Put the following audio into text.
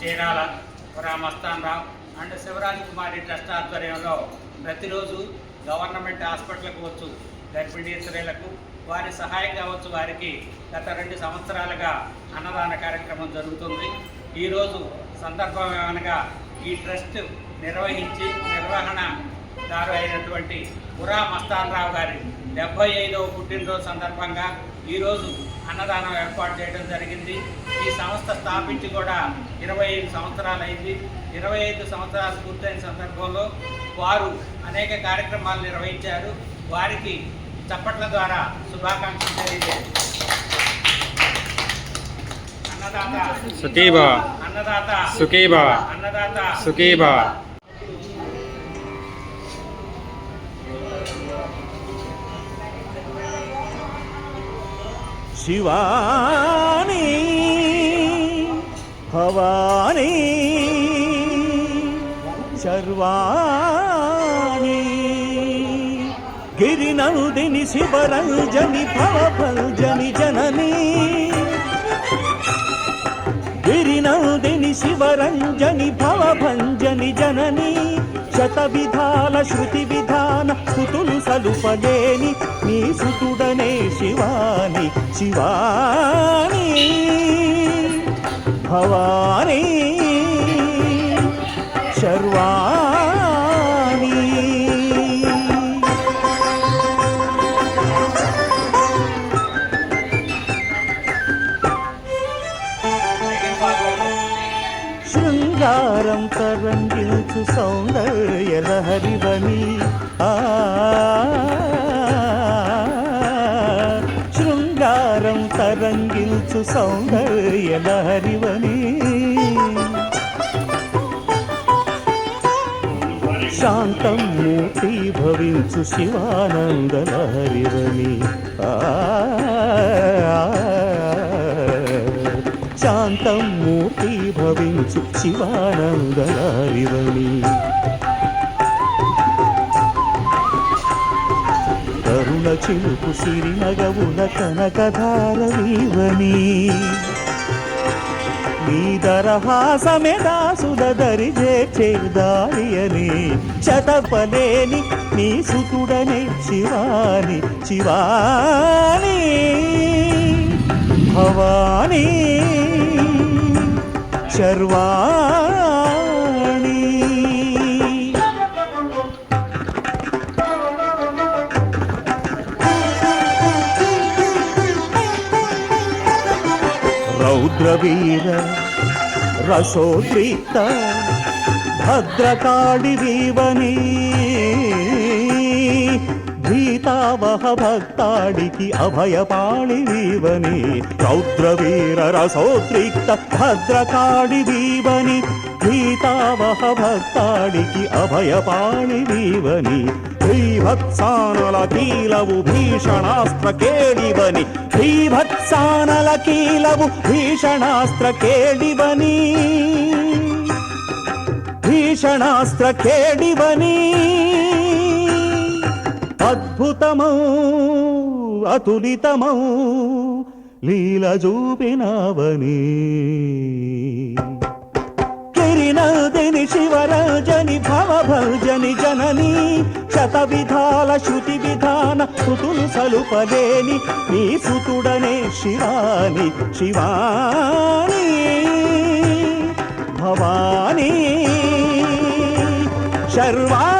Chirala Ramasthan Rao. And Shivaraj Kumari trust ఆధ్వర్యంలో ప్రతిరోజు government హాస్పిటల్కి వచ్చు గర్భిణీ స్త్రీలకు వారి సహాయం కావచ్చు వారికి గత రెండు సంవత్సరాలుగా అన్నదాన కార్యక్రమం జరుగుతుంది. ఈరోజు సందర్భం అనగా ఈ ట్రస్ట్ నిర్వహించి నిర్వహణ గారు అయినటువంటి పురా మస్తాన్ రావు గారి డెబ్బై ఐదవ పుట్టినరోజు సందర్భంగా ఈరోజు అన్నదానం ఏర్పాటు చేయడం జరిగింది. ఈ సంస్థ స్థాపించి కూడా ఇరవై ఐదు సంవత్సరాలు అయింది. ఇరవై ఐదు సంవత్సరాలు పూర్తయిన సందర్భంలో వారు అనేక కార్యక్రమాలు నిర్వహించారు. వారికి చప్పట్ల ద్వారా శుభాకాంక్షలు తెలియజేయాలి అన్నదాత అన్నదాత అన్నదాత శివాని భవాని శర్వాణి గిరినందిని శివరంజని భవభంజని జనని. గిరినందిని శివరంజని భవభంజని జనని. శత విధాల శృతి విధాన స్థుతులు సలుపలే సుతుడనే శివాని శివాని భవాని శర్వాణి శృంగారం తరంగిల్చు సౌందర్య లహరివని ఆ శృంగారం తరంగిల్చు సౌందర్య లహరివని శాంతం మూర్తి భవించు శివానంద లహరివని ఆ శాంతం మూర్తి భవించు శివానంద లహరివని చిలుపు సిరి నగవుల కనకధారవీవని నీ దరహాసమే దాసుల దరి చేదారియని శతపలేని నీ సుతుడనే శివాని శివాని. భవాని శర్వా రుద్రవీర రసోద్రిక్త భద్రకాళి వీవని భీతావహ భక్తాడికి అభయపాణి వీవని రౌద్రవీర రసోద్రిక్త భద్రకాడి వీవని భీతావహ భక్తాడికి అభయపాణి వీవని భీభత్సానల కీలవు భీషణాస్త్ర కేడివని భీభత్సానల కీలవు భీషణాస్త్ర కేడివని భీషణాస్త్ర కేడివని. అద్భుతమౌ అతులితమౌ లీల చూపినవని గిరినదిని శివరాజని భవభజని జనని శత విధాల శృతి విధాన సుతులు సలుపలేని నీ సుతుడనే శివాని శివాని భవాని. శర్వా